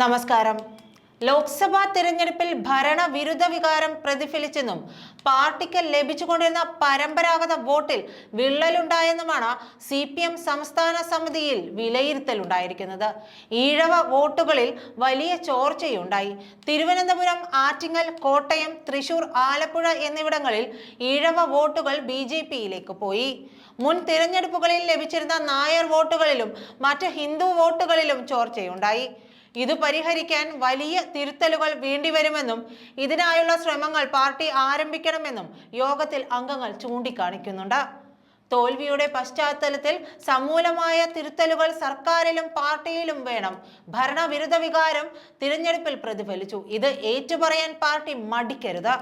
നമസ്കാരം. ലോക്സഭാ തിരഞ്ഞെടുപ്പിൽ ഭരണവിരുദ്ധ വികാരം പ്രതിഫലിച്ചെന്നും പാർട്ടിക്ക് ലഭിച്ചുകൊണ്ടിരുന്ന പരമ്പരാഗത വോട്ടിൽ വിള്ളലുണ്ടായെന്നുമാണ് സി പി എം സംസ്ഥാന സമിതിയിൽ വിലയിരുത്തലുണ്ടായിരിക്കുന്നത്. ഈഴവ വോട്ടുകളിൽ വലിയ ചോർച്ചയുണ്ടായി. തിരുവനന്തപുരം ആറ്റിങ്ങൽ കോട്ടയം തൃശൂർ ആലപ്പുഴ എന്നിവിടങ്ങളിൽ ഈഴവ വോട്ടുകൾ ബി ജെ പിയിലേക്ക് പോയി. മുൻ തിരഞ്ഞെടുപ്പുകളിൽ ലഭിച്ചിരുന്ന നായർ വോട്ടുകളിലും മറ്റ് ഹിന്ദു വോട്ടുകളിലും ചോർച്ചയുണ്ടായി. ഇത് പരിഹരിക്കാൻ വലിയ തിരുത്തലുകൾ വേണ്ടിവരുമെന്നും ഇതിനായുള്ള ശ്രമങ്ങൾ പാർട്ടി ആരംഭിക്കണമെന്നും യോഗത്തിൽ അംഗങ്ങൾ ചൂണ്ടിക്കാണിക്കുന്നുണ്ട്. തോൽവിയുടെ പശ്ചാത്തലത്തിൽ സമൂലമായ തിരുത്തലുകൾ സർക്കാരിലും പാർട്ടിയിലും വേണം. ഭരണവിരുദ്ധ വികാരം തിരഞ്ഞെടുപ്പിൽ പ്രതിഫലിച്ചു. ഇത് ഏറ്റുപറയാൻ പാർട്ടി മടിക്കരുത്.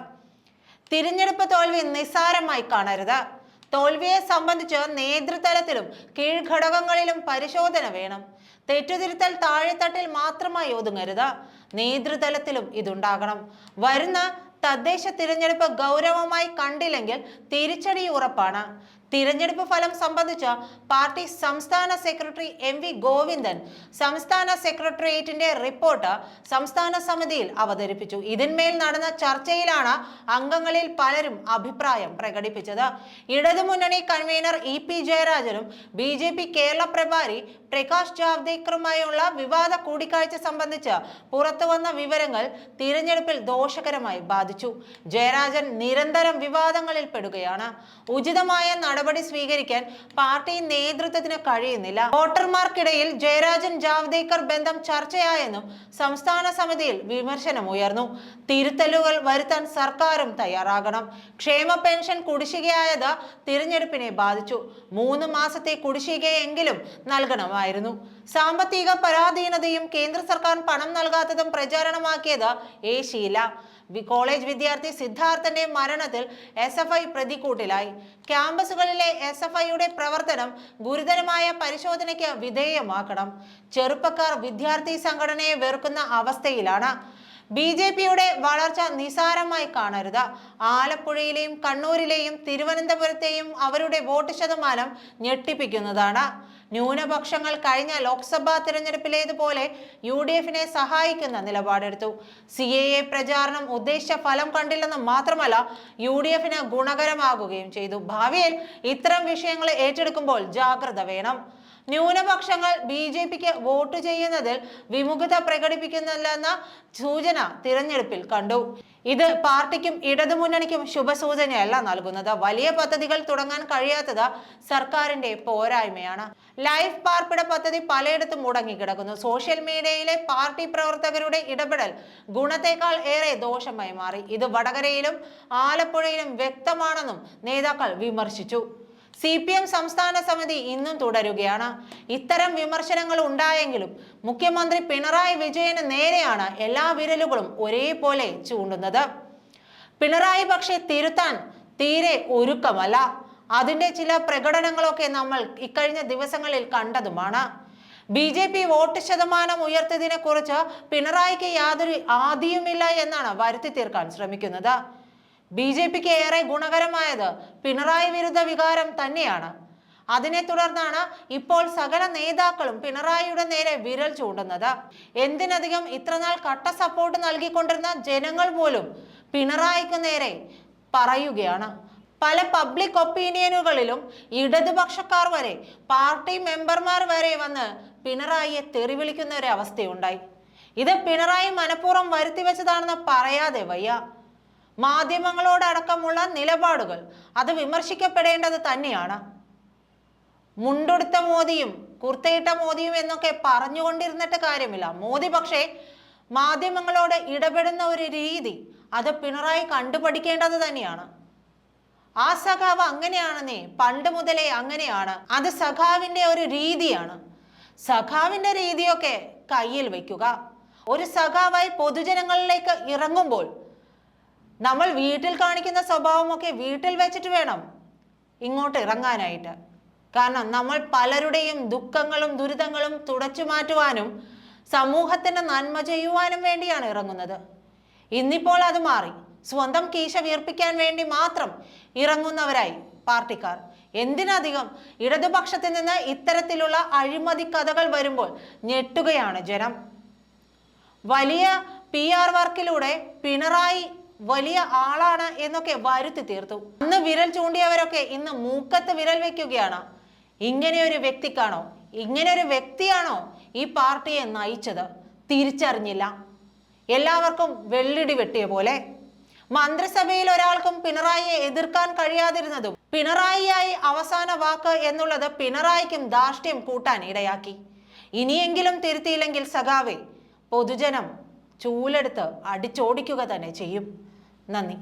തിരഞ്ഞെടുപ്പ് തോൽവി നിസ്സാരമായി കാണരുത്. തോൽവിയെ സംബന്ധിച്ച് നേതൃതലത്തിലും കീഴ്ഘടകങ്ങളിലും പരിശോധന വേണം. തെറ്റുതിരുത്തൽ താഴെത്തട്ടിൽ മാത്രമായി ഒതുങ്ങരുത്. നേതൃതലത്തിലും ഇതുണ്ടാകണം. വരുന്ന തദ്ദേശ തിരഞ്ഞെടുപ്പ് ഗൗരവമായി കണ്ടില്ലെങ്കിൽ തിരിച്ചടി ഉറപ്പാണ്. തിരഞ്ഞെടുപ്പ് ഫലം സംബന്ധിച്ച് പാർട്ടി സംസ്ഥാന സെക്രട്ടറി എം വി ഗോവിന്ദൻ സംസ്ഥാന സെക്രട്ടേറിയറ്റിന്റെ റിപ്പോർട്ട് സംസ്ഥാന സമിതിയിൽ അവതരിപ്പിച്ചു. ഇതിന്മേൽ നടന്ന ചർച്ചയിലാണ് അംഗങ്ങളിൽ പലരും അഭിപ്രായം പ്രകടിപ്പിച്ചത്. ഇടതുമുന്നണി കൺവീനർ ഇ പി ജയരാജനും ബി ജെ പി കേരള പ്രഭാരി പ്രകാശ് ജാവ്ദേക്കറുമായുള്ള വിവാദ കൂടിക്കാഴ്ച സംബന്ധിച്ച് പുറത്തുവന്ന വിവരങ്ങൾ തിരഞ്ഞെടുപ്പിൽ ദോഷകരമായി ബാധിച്ചു. ജയരാജൻ നിരന്തരം വിവാദങ്ങളിൽ പെടുകയാണ് ഉചിതമായ നടപടി സ്വീകരിക്കാൻ പാർട്ടി നേതൃത്വത്തിന് കഴിയുന്നില്ല. വോട്ടർമാർക്കിടയിൽ ജയരാജൻ ജാവ്ദേക്കർ ബന്ധം ചർച്ചയായെന്നും സംസ്ഥാന സമിതിയിൽ വിമർശനം ഉയർന്നു. തിരുത്തലുകൾ വരുത്താൻ സർക്കാരും തയ്യാറാകണം. ക്ഷേമ പെൻഷൻ കുടിശ്ശികയായത് തിരഞ്ഞെടുപ്പിനെ ബാധിച്ചു. മൂന്ന് മാസത്തെ കുടിശ്ശികയെങ്കിലും നൽകണമായിരുന്നു. സാമ്പത്തിക പരാധീനതയും കേന്ദ്ര സർക്കാർ പണം നൽകാത്തതും പ്രചാരണമാക്കിയത് ഏശിയില്ല കോളേജ് വിദ്യാർത്ഥി സിദ്ധാർത്ഥന്റെ മരണത്തിൽ എസ് എഫ് ഐ പ്രതിക്കൂട്ടിലായി. ക്യാമ്പസുകളിലെ എസ് എഫ് ഐയുടെ പ്രവർത്തനം ഗുരുതരമായ പരിശോധനയ്ക്ക് വിധേയമാക്കണം. ചെറുപ്പക്കാർ വിദ്യാർത്ഥി സംഘടനയെ വെറുക്കുന്ന അവസ്ഥയിലാണ്. ബി ജെ പിയുടെ വളർച്ച നിസാരമായി കാണരുത്. ആലപ്പുഴയിലെയും കണ്ണൂരിലെയും തിരുവനന്തപുരത്തെയും അവരുടെ വോട്ട് ശതമാനം ഞെട്ടിപ്പിക്കുന്നതാണ്. ന്യൂനപക്ഷങ്ങൾ കഴിഞ്ഞ ലോക്സഭാ തിരഞ്ഞെടുപ്പിലേതുപോലെ യു ഡി എഫിനെ സഹായിക്കുന്ന നിലപാടെടുത്തു. സി എ എ പ്രചാരണം ഉദ്ദേശിച്ച ഫലം കണ്ടില്ലെന്ന് മാത്രമല്ല യു ഡി എഫിന് ഗുണകരമാകുകയും ചെയ്തു. ഭാവിയിൽ ഇത്തരം വിഷയങ്ങൾ ഏറ്റെടുക്കുമ്പോൾ ജാഗ്രത വേണം. ന്യൂനപക്ഷങ്ങൾ ബി ജെ പിക്ക് വോട്ട് ചെയ്യുന്നതിൽ വിമുഖത പ്രകടിപ്പിക്കുന്നില്ലെന്ന സൂചന തിരഞ്ഞെടുപ്പിൽ കണ്ടു. ഇത് പാർട്ടിക്കും ഇടതുമുന്നണിക്കും ശുഭസൂചനയല്ല നൽകുന്നത്. വലിയ പദ്ധതികൾ തുടങ്ങാൻ കഴിയാത്തത് സർക്കാരിന്റെ പോരായ്മയാണ്. ലൈഫ് പാർപ്പിട പദ്ധതി പലയിടത്തും മുടങ്ങിക്കിടക്കുന്നു. സോഷ്യൽ മീഡിയയിലെ പാർട്ടി പ്രവർത്തകരുടെ ഇടപെടൽ ഗുണത്തെക്കാൾ ഏറെ ദോഷമായി മാറി. ഇത് വടകരയിലും ആലപ്പുഴയിലും വ്യക്തമാണെന്നും നേതാക്കൾ വിമർശിച്ചു. സി പി എം സംസ്ഥാന സമിതി ഇന്നും തുടരുകയാണ്. ഇത്തരം വിമർശനങ്ങൾ ഉണ്ടായെങ്കിലും മുഖ്യമന്ത്രി പിണറായി വിജയന് നേരെയാണ് എല്ലാ വിരലുകളും ഒരേപോലെ ചൂണ്ടുന്നത്. പിണറായി പക്ഷേ തിരുത്താൻ തീരെ ഒരുക്കമല്ല. അതിന്റെ ചില പ്രകടനങ്ങളൊക്കെ നമ്മൾ ഇക്കഴിഞ്ഞ ദിവസങ്ങളിൽ കണ്ടതുമാണ്. ബി ജെ പി വോട്ട് ശതമാനം ഉയർത്തിയതിനെ കുറിച്ച് പിണറായിക്ക് യാതൊരു ആദിയുമില്ല എന്നാണ് വരുത്തി തീർക്കാൻ ശ്രമിക്കുന്നത്. ബി ജെ പിക്ക് ഏറെ ഗുണകരമായത് പിണറായി വിരുദ്ധ വികാരം തന്നെയാണ്. അതിനെ തുടർന്നാണ് ഇപ്പോൾ സകല നേതാക്കളും പിണറായിയുടെ നേരെ വിരൽ ചൂണ്ടുന്നത്. എന്തിനധികം ഇത്രനാൾ കട്ട സപ്പോർട്ട് നൽകിക്കൊണ്ടിരുന്ന ജനങ്ങൾ പോലും പിണറായിക്ക് നേരെ പറയുകയാണ്. പല പബ്ലിക് ഒപ്പീനിയനുകളിലും ഇടതുപക്ഷക്കാർ വരെ പാർട്ടി മെമ്പർമാർ വരെ വന്ന് പിണറായിയെ തെറിവിളിക്കുന്ന ഒരു അവസ്ഥയുണ്ടായി. ഇത് പിണറായി മനഃപൂർവം വരുത്തിവെച്ചതാണെന്ന് പറയാതെ വയ്യ. മാധ്യമങ്ങളോടടക്കമുള്ള നിലപാടുകൾ. അത് വിമർശിക്കപ്പെടേണ്ടത് തന്നെയാണ്. മുണ്ടുടുത്ത മോദിയും കുർത്തയിട്ട മോദിയും എന്നൊക്കെ പറഞ്ഞുകൊണ്ടിരുന്നിട്ട് കാര്യമില്ല. മോദി പക്ഷേ മാധ്യമങ്ങളോട് ഇടപെടുന്ന ഒരു രീതി അത് പിണറായി കണ്ടുപഠിക്കേണ്ടത് തന്നെയാണ്. ആ സഖാവ് അങ്ങനെയാണെന്നേ പണ്ട് മുതലേ അങ്ങനെയാണ്. അത് സഖാവിന്റെ ഒരു രീതിയാണ്. സഖാവിന്റെ രീതിയൊക്കെ കയ്യിൽ വയ്ക്കുക. ഒരു സഖാവായി പൊതുജനങ്ങളിലേക്ക് ഇറങ്ങുമ്പോൾ നമ്മൾ വീട്ടിൽ കാണിക്കുന്ന സ്വഭാവമൊക്കെ വീട്ടിൽ വെച്ചിട്ട് വേണം ഇങ്ങോട്ട് ഇറങ്ങാനായിട്ട്. കാരണം നമ്മൾ പലരുടെയും ദുഃഖങ്ങളും ദുരിതങ്ങളും തുടച്ചു മാറ്റുവാനും സമൂഹത്തിന് നന്മ ചെയ്യുവാനും വേണ്ടിയാണ് ഇറങ്ങുന്നത്. ഇന്നിപ്പോൾ അത് മാറി. സ്വന്തം കീശ വീർപ്പിക്കാൻ വേണ്ടി മാത്രം ഇറങ്ങുന്നവരായി പാർട്ടിക്കാർ. എന്തിനധികം ഇടതുപക്ഷത്തിൽ നിന്ന് ഇത്തരത്തിലുള്ള അഴിമതി കഥകൾ വരുമ്പോൾ ഞെട്ടുകയാണ് ജനം. വലിയ പി ആർ വർക്കിലൂടെ പിണറായി വലിയ ആളാണ് എന്നൊക്കെ വരുത്തി തീർത്തു. അന്ന് വിരൽ ചൂണ്ടിയവരൊക്കെ ഇന്ന് മൂക്കത്ത് വിരൽ വെക്കുകയാണ്. ഇങ്ങനെ ഒരു വ്യക്തിക്കാണോ ഇങ്ങനെ ഒരു വ്യക്തിയാണോ ഈ പാർട്ടിയെ നയിച്ചത്? തിരിച്ചറിഞ്ഞില്ല. എല്ലാവർക്കും വെള്ളിടി വെട്ടിയ പോലെ. മന്ത്രിസഭയിൽ ഒരാൾക്കും പിണറായിയെ എതിർക്കാൻ കഴിയാതിരുന്നതും പിണറായിയായി അവസാന വാക്ക് എന്നുള്ളത് പിണറായിക്കും ധാർഷ്ട്യം കൂട്ടാൻ ഇടയാക്കി. ഇനിയെങ്കിലും തിരുത്തിയില്ലെങ്കിൽ സഖാവെ പൊതുജനം ചൂലെടുത്ത് അടിച്ചോടിക്കുക തന്നെ ചെയ്യും. നന്ദി.